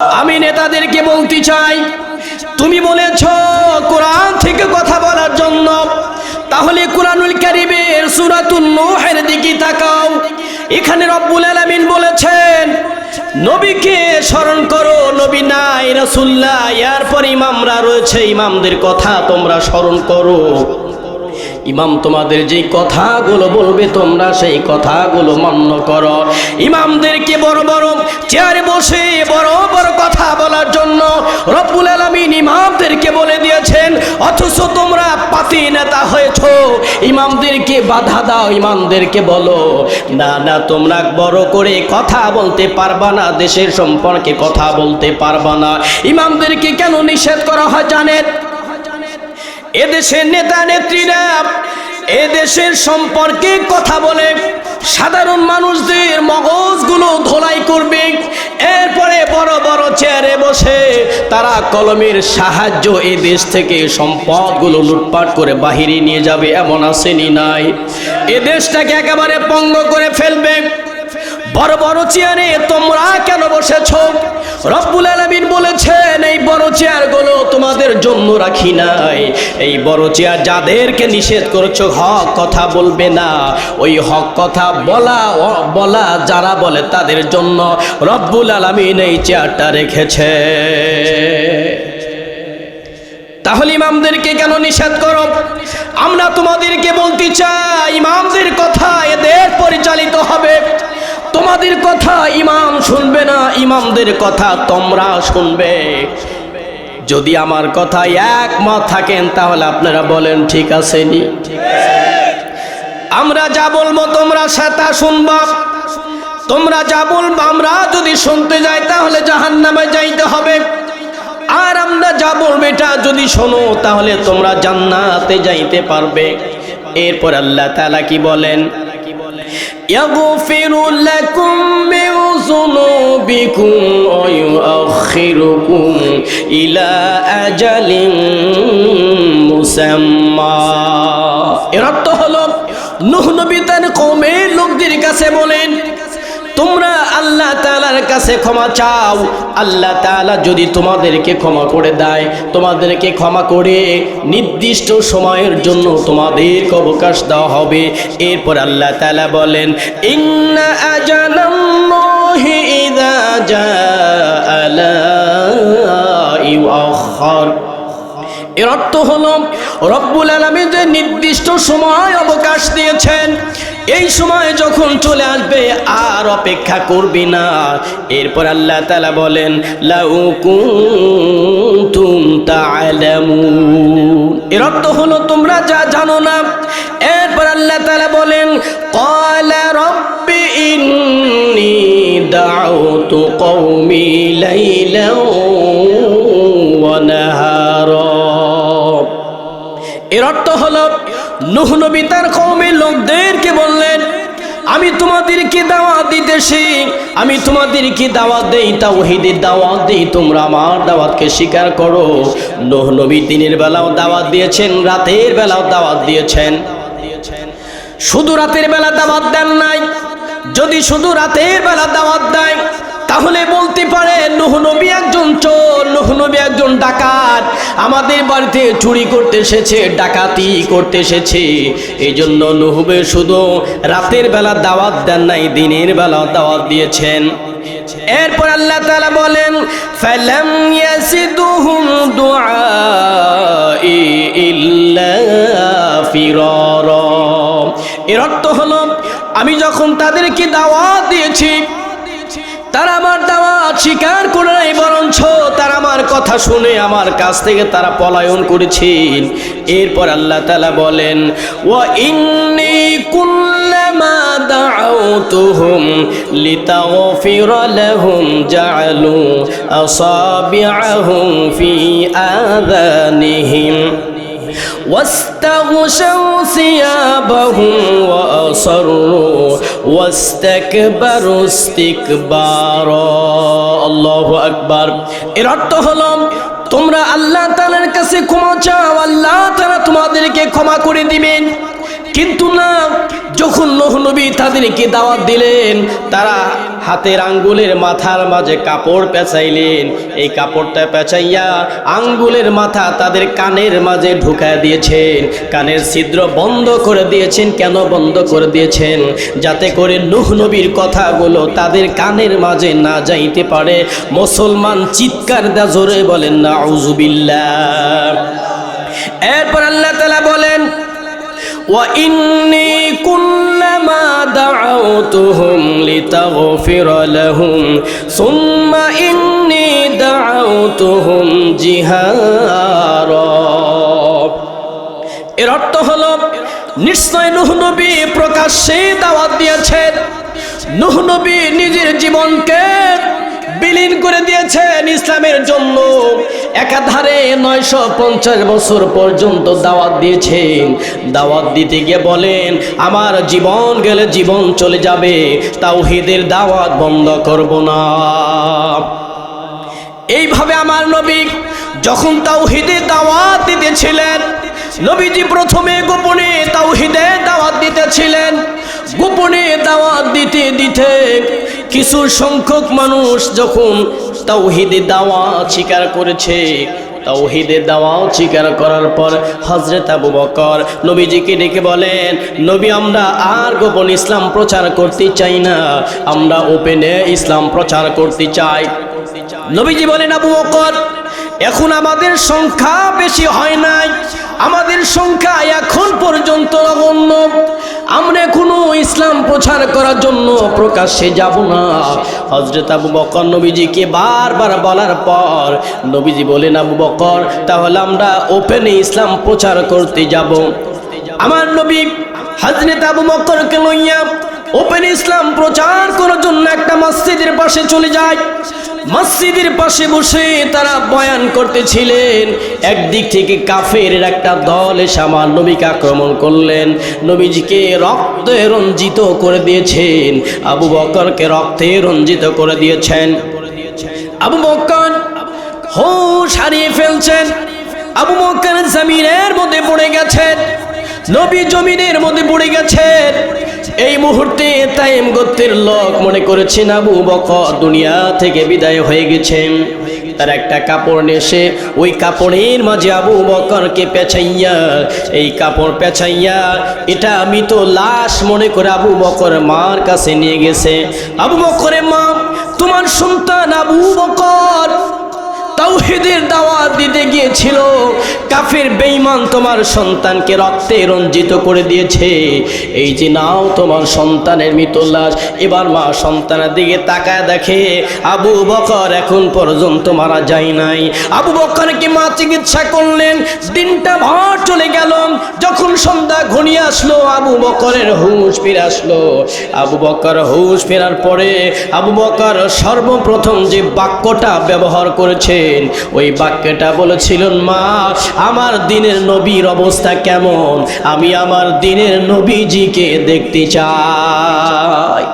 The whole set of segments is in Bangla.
আমি নেতাদেরকে বলতে চাই, তুমি বলেছ কোরআন থেকে কথা বলার জন্য। তাহলে কোরআনুল কারিমের সূরাতুন নূহের দিকে তাকাও। এখানে রব্বুল আলামিন বলেছেন, নবীকে স্মরণ করো, নবী নাই, রাসূলুল্লাহ, এরপর ইমামরা রয়েছে, ইমামদের কথা তোমরা স্মরণ করো। ইমাম তোমাদের যেই কথাগুলো বলবে, তোমরা সেই কথাগুলো মান্য করো। ইমামদেরকে বড় বড় চেয়ারে বসে বলে দিয়েছেন, অথচ তোমরা পাতি নেতা হয়েছ। ইমামদেরকে বাধা দাও, ইমামদেরকে বলো, না না, তোমরা বড় করে কথা বলতে পারবা না, দেশের সম্পর্কে কথা বলতে পারবা না। ইমামদেরকে কেন নিষেধ করা হয় জানেন? এদেশের নেতা, নেত্রীরা এদেশের সম্পর্কে কথা বলে। সাধারণ মানুষদের মগজগুলো ধোলাই করবে। বসে তারা কলমের সাহায্য এ দেশ থেকে সম্পদগুলো লুটপাট করে বাহিরে নিয়ে যাবে, এমন আসেনি নাই। এ দেশটাকে একেবারে পঙ্গ করে ফেলবে। বড় বড় চেয়ারে তোমরা কেন বসেছ? রব্বুল আলামিন বলেছেন, এই বড় চেয়ারগুলো তোমাদের জন্য রাখি নাই। এই বড় চেয়ার যাদেরকে নিষেধ করেছ, হক কথা বলবে না। ওই হক কথা বলা বলা যারা বলে তাদের জন্য রব্বুল আলামিন এই চেয়ারটা রেখেছে। তাহলে ইমামদেরকে কেন নিষেধ করো? আমরা তোমাদেরকে বলতে চাই, ইমামদের কথা এদের পরিচালিত হবে। তোমাদের কথা ইমাম শুনবে না, ইমামদের কথা তোমরা শুনবে। যদি আমার কথা একমত থাকেন, তাহলে আপনারা বলেন, ঠিক আছে নি। আমরা যা বলব, তোমরা সেটা শুনবা। তোমরা যা বলব, আমরা যদি শুনতে যাই, তাহলে জাহান্নামে যাইতে হবে। আর আমরা যা বলব, এটা যদি শোনো, তাহলে তোমরা জান্নাতে যাইতে পারবে। এরপর আল্লাহ তাআলা কি বলেন? يغفر لكم من ذنوبكم ويؤخركم إلى أجل مسمى এর অর্থ হলো নুহ নবী তার কওমের লোকদের কাছে বলেন তোমরা আল্লাহ তাআলার কাছে ক্ষমা চাও। আল্লাহ তাআলা যদি তোমাদেরকে ক্ষমা করে দেয়, তোমাদেরকে ক্ষমা করে নির্দিষ্ট সময়ের জন্য তোমাদেরকে অবকাশ দেওয়া হবে। এরপর আল্লাহ তাআলা বলেন, ইন্না আজালাল্লাহি ইযা জাআ লা ইউআখার এর অর্থ হলো, রব্বুল আলমী যে নির্দিষ্ট সময় অবকাশ দিয়েছেন, এই সময় যখন চলে আসবে আর অপেক্ষা করবি না। এরপর আল্লাহ তালা বলেন তা'লামুন এর অর্থ হলো, তোমরা যা জানো না। এরপর আল্লাহ তালা বলেন, ক্বালা রব্বি ইন্নী দাউতু কওমি লাইলাও ওয়া এর অর্থ হলো, নুহ নবী তার কওমের লোকদেরকে বললেন আমি তোমাদেরকে দাওয়াত দিতেছি। আমি তোমাদেরকে দাওয়াত দেই, তাওহীদের দাওয়াত দেই, তোমরা আমার দাওয়াতকে স্বীকার করো। নুহ নবী দিনের বেলাও দাওয়াত দিয়েছেন, রাতের বেলাও দাওয়াত দিয়েছেন। শুধু রাতের বেলা দাওয়াত দেন নাই, যদি শুধু রাতের বেলা দাওয়াত দেয় তাহলে বলতে পারে নবী একজন চোর নবী একজন ডাকাত। আমাদের বাড়িতে চুরি করতে এসেছে, ডাকাতি করতে এসেছে। এই জন্য নুহবে শুধু রাতের বেলা দাওয়াত দেন নাই, দিনের বেলা দাওয়াত দিয়েছেন। এরপর আল্লাহ তাআলা বলেন, ফালাম ইয়াসিদুহুম দুআই ইল্লা ফিরারা। এর অর্থ হলো, আমি যখন তাদেরকে দাওয়াত দিয়েছি তারা আমার দাওয়াত স্বীকার করে নাই, বরঞ্চ তারা আমার কথা শুনে আমার কাছ থেকে তারা পলায়ন করেছেন। এরপর আল্লাহ তাআলা বলেন, ওয়া ইন্নী কুল্লামা দাউতুহুম লিতাগফিরা লাহুম জাআলু আসাবিআহুম ফি আযানিহিম। واستغشوا ثيابهم وأصروا واستكبروا استكبارا الله أكبر এর অর্থ হলো তোমরা আল্লাহ তাআলার কাছে ক্ষমা চাও আল্লাহ তাআলা তোমাদেরকে ক্ষমা করে দিবেন কিন্তু না যখন নূহ নবী তাদেরকে দাওয়াত দিলেন তারা হাতের আঙ্গুলের মাথার মাঝে কাপড় পেঁচাইলেন। এই কাপড়টা পেঁচাইয়া আঙ্গুলের মাথা তাদের কানের মাঝে ঢুকা দিয়েছেন। কানের ছিদ্র বন্ধ করে দিয়েছেন। কেন বন্ধ করে দিয়েছেন? যাতে করে নুহ নবীর কথাগুলো তাদের কানের মাঝে না যাইতে পারে। মুসলমান চিৎকার দা জোরে বলেন না আউজুবিল্লা এরপর আল্লাহ তালা বলেন, ওয়া ইন্নি دعوتهم لتغفر لهم ثم إني دعوتهم جهارا এর অর্থ হলো নিশ্চয় নুহ নবী প্রকাশ্যে দাওয়াত দিয়েছেন নুহ নবী নিজের জীবনকে বিলীন করে দিয়েছেন ইসলামের জন্য। একাধারে নয়শো পঞ্চাশ বছর পর্যন্ত দাওয়াত দিয়েছেন। দাওয়াত দিতে গিয়ে বলেন, আমার জীবন গেলে জীবন চলে যাবে, তাওহিদের দাওয়াত বন্ধ করব না। এইভাবে আমার নবী যখন তাওহিদের দাওয়াত দিতেছিলেন, নবীজি প্রথমে গোপনে তাওহিদের দাওয়াত দিতেছিলেন। গোপনে দাওয়াত দিতে দিতে কিছু সংখ্যক মানুষ যখন তাওহিদের দাওয়াত স্বীকার করেছে তাওহিদের দাওয়াত স্বীকার করার পর হজরত আবু বকর নবীজিকে ডেকে বলেন, নবী, আমরা আর গোপন ইসলাম প্রচার করতে চাই না, আমরা ওপেনে ইসলাম প্রচার করতে চাই। নবীজি বলেন, আবু বকর এখন আমাদের সংখ্যা বেশি হয় নাই। আমাদের সংখ্যা এখন পর্যন্ত অগণ্য। আমরা এখনও ইসলাম প্রচার করার জন্য প্রকাশ্যে যাব না। হজরত আবু বকর নবীজিকে বারবার বলার পর নবীজি বলেন, আবু বকর, তাহলে আমরা ওপেনে ইসলাম প্রচার করতে যাব। আমার নবী হজরত আবু বকরকে লইয়া ওপেন ইসলাম প্রচার করার জন্য একটা মসজিদের পাশে চলে যায়। মসজিদের পাশে বসে তারা বয়ান করতেছিলেন। একদিক থেকে কাফের একটা দল এসে আমার নবীকে আক্রমণ করলেন। নবীজিকে রক্তে রঞ্জিত করে দিয়েছেন। আবু বকরকে রক্তে রঞ্জিত করে দিয়েছেন। আবু বকর হোশ হারিয়ে ফেলছেন। আবু বকর জমিনের মধ্যে পড়ে গেছেন। নবী জমিনের মধ্যে পড়ে গেছেন। এই মুহূর্তে তাইম গোত্রের লোক মনে করেছেন আবু বকর দুনিয়া থেকে বিদায় হয়ে গেছেন তার একটা কাপড় নেসে ওই কাপড়ের মাঝে আবু বকরকে পেছাইয়া এই কাপড় পেছাইয়া এটা আমি তো লাশ মনে করে আবু বকর মার কাছে নিয়ে গেছে। আবু বকরের মা, তোমার সন্তান আবু বকর তাওহিদের দাওয়াত দিতে গিয়েছিল। কাফের বেঈমান তোমার সন্তানকে রক্তে রঞ্জিত করে দিয়েছে। এই যে নাও তোমার সন্তানের মৃত লাশ এবার মা সন্তানের দিকে তাকায় দেখে আবু বকর এখন পর্যন্ত মারা যায় নাই। আবু বকরকে মা চিকিৎসা করলেন? দিনটা ভর চলে গেল। যখন সন্ধ্যা ঘনিয়ে আসলো, আবু বকরের হুঁশ ফিরে আসলো। আবু বকর হুঁশ ফেরার পরে আবু বকর সর্বপ্রথম যে বাক্যটা ব্যবহার করেছেন ওই বাক্যটা বলেছিলেন, মা, আমার দিনের নবীর অবস্থা কেমন? আমি আমার দিনের নবীজিকে দেখতে চাই।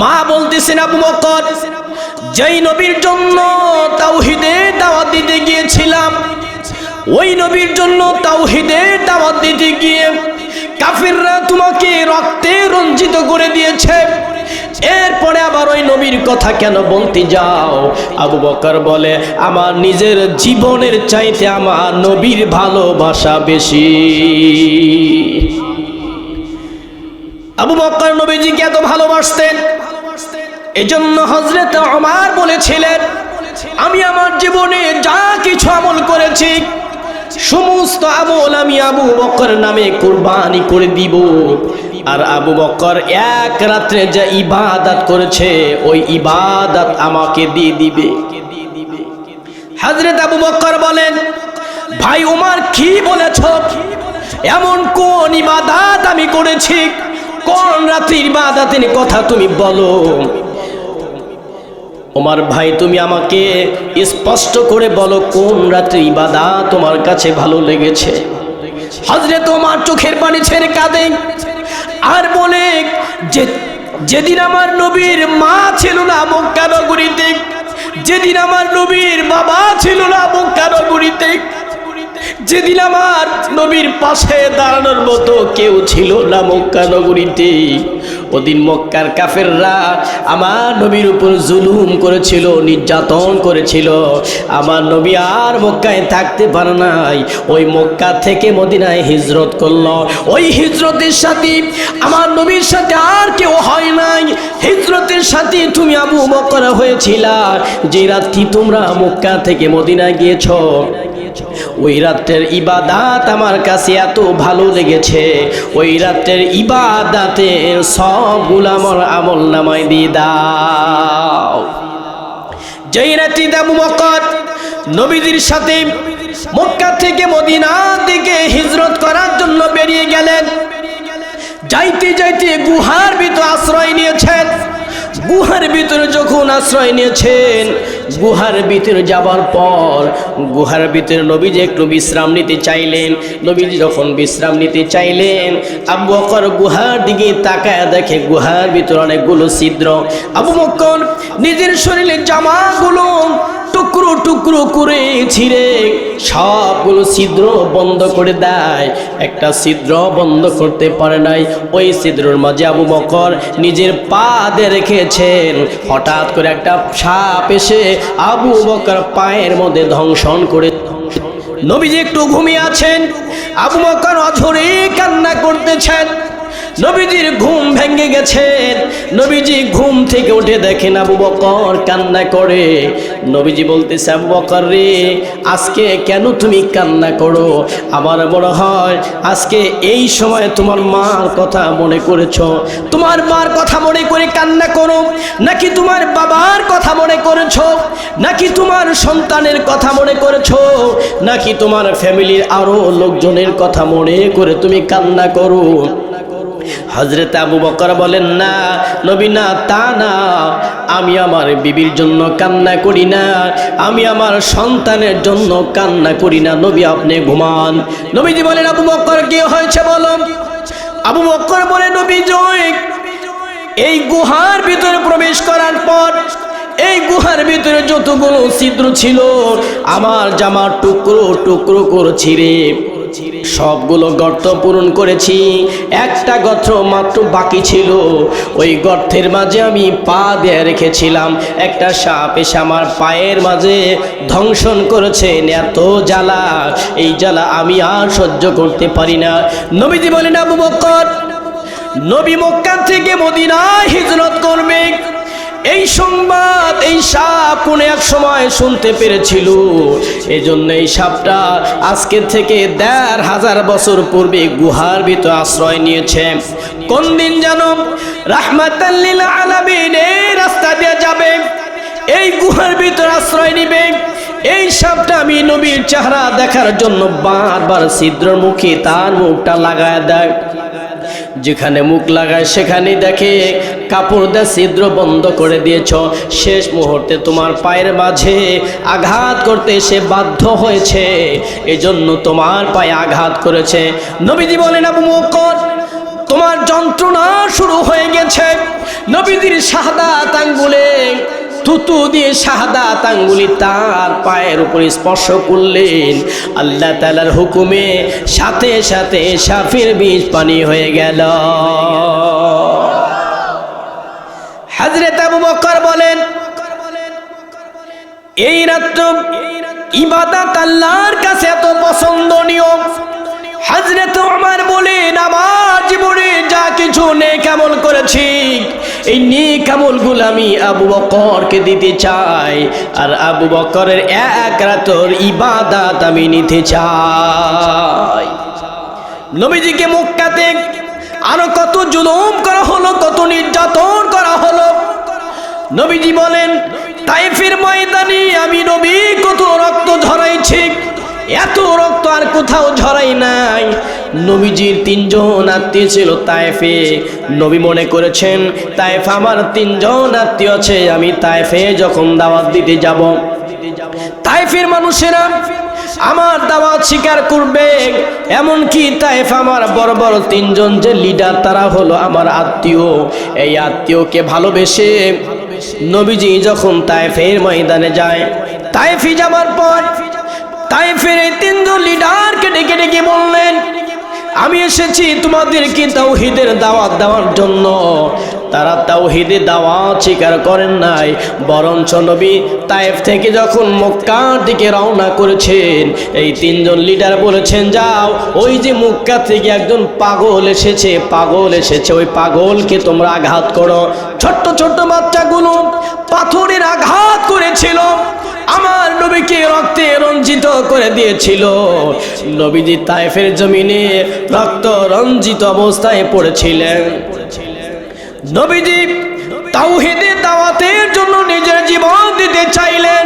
মা বলতেছেন, আবু বকর, যেই নবীর জন্য তাওহিদে দাওয়াত দিতে গিয়েছিলাম, ওই নবীর জন্য তাওহিদে দাওয়াত দিতে গিয়ে কাফিররা তোমাকে রক্তে রঞ্জিত করে দিয়েছে। এরপরে আবার ওই নবীর কথা কেন বলতে যাও? আবু বকর বলে, আমার নিজের জীবনের চাইতে আমার নবীর ভালোবাসা বেশি। আবু বকর নবীজিকে এত ভালোবাসতেন। এজন্য হজরত আমার বলেছিলেন, আমি আমার জীবনে যা কিছু আমল করেছি, সমস্ত আমল আমি আবু বকর নামে কোরবানি করে দিব। আর আবু বকর এক রাত্রে যে ইবাদত করেছে, ওই ইবাদত আমাকে দিয়ে দিবে। হজরত আবু বকর বলেন, ভাই উমার, কি বলেছ? এমন কোন ইবাদাত আমি করেছি? কোন রাত্রির ইবাদাতের কথা তুমি বলো? ওমার ভাই, তুমি আমাকে স্পষ্ট করে বলো কোন রাত্রি ইবাদা তোমার কাছে ভালো লেগেছে? হজরে তোমার চোখের পানি ছেড়ে কাঁদে। আর বলে, যে, যেদিন আমার নবীর মা ছিল না মক্কা নগরীতে, যেদিন আমার নবীর বাবা ছিল না মক্কা নগরীতে, যেদিন আমার নবীর পাশে দাঁড়ানোর মতো কেউ ছিল না মক্কা নগরীতে। ওদিন মক্কার কাফেররা আমার নবীর উপর জুলুম করেছিল, নির্যাতন করেছিল। আমার নবী আর মক্কায় থাকতে পারে নাই। ওই মক্কা থেকে মদিনায় হিজরত করল। ওই হিজরতের সাথে আমার নবীর সাথে আর কেউ হয় নাই। হিজরতের সাথে তুমি আবু বকর হয়েছিলা। যে রাত্রি তোমরা মক্কা থেকে মদিনায় গিয়েছো ওই রাত্রের ইবাদাত আমার কাছে এত ভালো লেগেছে। ওই রাত্রের ইবাদাতে সবগুলো আমার আমল নামায় দিয়ে দাও। যেই রাত্রি আবু বকর নবীজির সাথে মক্কা থেকে মদিনা দিকে হিজরত করার জন্য বেরিয়ে গেলেন, যাইতে যাইতে গুহার ভিতর আশ্রয় নিয়েছেন। গুহার ভিতরে যখন আশ্রয় নিয়েছেন, গুহার ভিতরে যাবার পর, গুহার ভিতরে নবীজি একটু বিশ্রাম নিতে চাইলেন। নবীজি যখন বিশ্রাম নিতে চাইলেন, আবু বকর গুহার দিকে তাকায় দেখে গুহার ভিতরে অনেকগুলো ছিদ্র। আবু বকর নিজের শরীরে জামাগুলো টুকরো টুকরো করে ছিঁড়ে সবগুলো ছিদ্র বন্ধ করে দেয়। একটা ছিদ্র বন্ধ করতে পারে নাই। ওই ছিদ্রর মাঝে আবু বকর নিজের পা দিয়ে রেখেছেন। হঠাৎ করে একটা সাপ এসে আবু বকর পায়ের মধ্যে ধ্বংসন করে নবীজি একটু ঘুমিয়ে আছেন। আবু বকর অঝরে কান্না করতেছেন। নবীজির ঘুম ভেঙে গেছেন নবীজি ঘুম থেকে উঠে দেখেন আবু বকর কান্না করে। নবীজি বলতেছে, আবু বকর রে, আজকে কেন তুমি কান্না করো? আমার মনে হয় আজকে এই সময় তোমার মার কথা মনে করেছ। তোমার মার কথা মনে করে কান্না করো। নাকি তোমার বাবার কথা মনে করেছ? নাকি তোমার সন্তানের কথা মনে করেছ? নাকি তোমার ফ্যামিলির আরও লোকজনের কথা মনে করে তুমি কান্না করো? হজরত আবু বকর বলেন, না, নবী, না, তা না। আমি আমার বিবির জন্য কান্না করি না। আমি আমার সন্তানের জন্য কান্না করি না। নবী, আপনি ঘুমান। নবীজি বলেন, আবু বকর, কি হয়েছে বলো? আবু বকর বলে, নবী, জয়। এই গুহার ভিতরে প্রবেশ করার পর, এই গুহার ভিতরে যতগুলো ছিদ্র ছিল, আমার জামার টুকরো টুকরো করে ছিঁড়ে সবগুলো গর্ত পূরণ করেছি। একটা গর্ত মাত্র বাকি ছিল। ওই গর্তের মাঝে আমি পা দিয়ে রেখেছিলাম। একটা সাপ এসে আমার পায়ের মাঝে ধ্বংসন করেছেন এত জ্বালা। এই জ্বালা আমি আর সহ্য করতে পারি না। নবীজি বলেন, আবু বকর নবী মক্কা থেকে মদিনায় হিজরত করবে। এই সংবাদ, এই সাপ কোন এক সময় শুনতে পেরেছিল। এই জন্য এই সাপটা আজকে থেকে দেড় হাজার বছর পূর্বে গুহার ভিতর আশ্রয় নিয়েছে। কোন দিন যেন রাহমাতাল্লিল আলামিন এই রাস্তা দিয়ে যাবে, এই গুহার ভিতর আশ্রয় নিবে। এই সাপটা আমি নবীর চেহারা দেখার জন্য বারবার ছিদ্র মুখে তার মুখটা লাগায় দেয়। যেখানে মুখ লাগায় সেখানে দেখে। কাপড় দিয়ে ছিদ্র বন্ধ করে দিয়েছ। শেষ মুহূর্তে তোমার পায়ের মাঝে আঘাত করতে সে বাধ্য হয়েছে। এজন্য তোমার পায়ে আঘাত করেছে। নবীজি বলেন, আবু মুকর তোমার যন্ত্রণা শুরু হয়ে গেছে। নবীজির শাহাদাত আঙ্গুলে থুতু দিয়ে শাহাদাত আঙ্গুলি তার পায়ের উপর স্পর্শ করলেন। আল্লাহ তালার হুকুমে সাথে সাথে সাফির বীজ পানি হয়ে গেল। হাজরেত আবু বকর বলেন, এই রাত্র ইবাদত আল্লাহর কাছে এত পছন্দনীয়। হাজরত আমার বলেন, আমার জীবনে যা কিছু নেক আমল করেছি এই নেক আমলগুলো আমি আবু বকরকে দিতে চাই। আর আবু বকরের এক রাতর ইবাদত আমি নিতে চাই। নবীজিকে মক্কাতে আরও কত জুলুম করা হলো, কত নির্যাতন করা হলো। নবীজি বলেন, তাইফের ময়দানে আমি নবী কত রক্ত ঝরাইছি। এত রক্ত আর কোথাও ঝরাই নাই। নবীজির তিনজন আত্মীয় ছিল তাইফে নবী মনে করেছেন তাইফ আমার তিনজন আত্মীয় আছে, আমি তাইফে যখন দাওয়াত দিতে যাব। তাইফের মানুষেরা আমার দাওয়াত স্বীকার করবে। এমনকি তাইফ আমার বড় বড় তিনজন যে লিডার, তারা হলো আমার আত্মীয়। এই আত্মীয়কে ভালোবেসে নবীজি যখন তাইফের ময়দানে যায় তাইফি যাবার পর তাইফের এই তিনজন লিডারকে ডেকে ডেকে বললেন আমি এসেছি তোমাদেরকে তাওহিদের দাওয়াত দেওয়ার জন্য। তারা তাওহিদের দাওয়া স্বীকার করেন নাই। বরঞ্চ নবী তায়েফ থেকে যখন মক্কার দিকে রওনা করেছেন, এই তিনজন লিডার বলেছেন, যাও, ওই যে মক্কা থেকে একজন পাগল এসেছে পাগল এসেছে, ওই পাগলকে তোমরা আঘাত করো। ছোট্ট ছোট্ট বাচ্চাগুলো পাথরের আঘাত করেছিল, আমার নবীকে রক্তে রঞ্জিত করে দিয়েছিল। নবীজি তায়েফের জমিনে রক্ত রঞ্জিত অবস্থায় পড়েছিলেন। নবীজি তাওহিদে দাওয়াতের জন্য নিজের জীবন দিতে চাইলেন।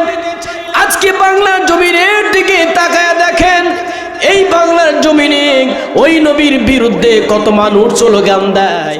আজকে বাংলার জমিনের দিকে তাকায় দেখেন, এই বাংলার জমিনে ওই নবীর বিরুদ্ধে কত মানুষ স্লোগান দেয়।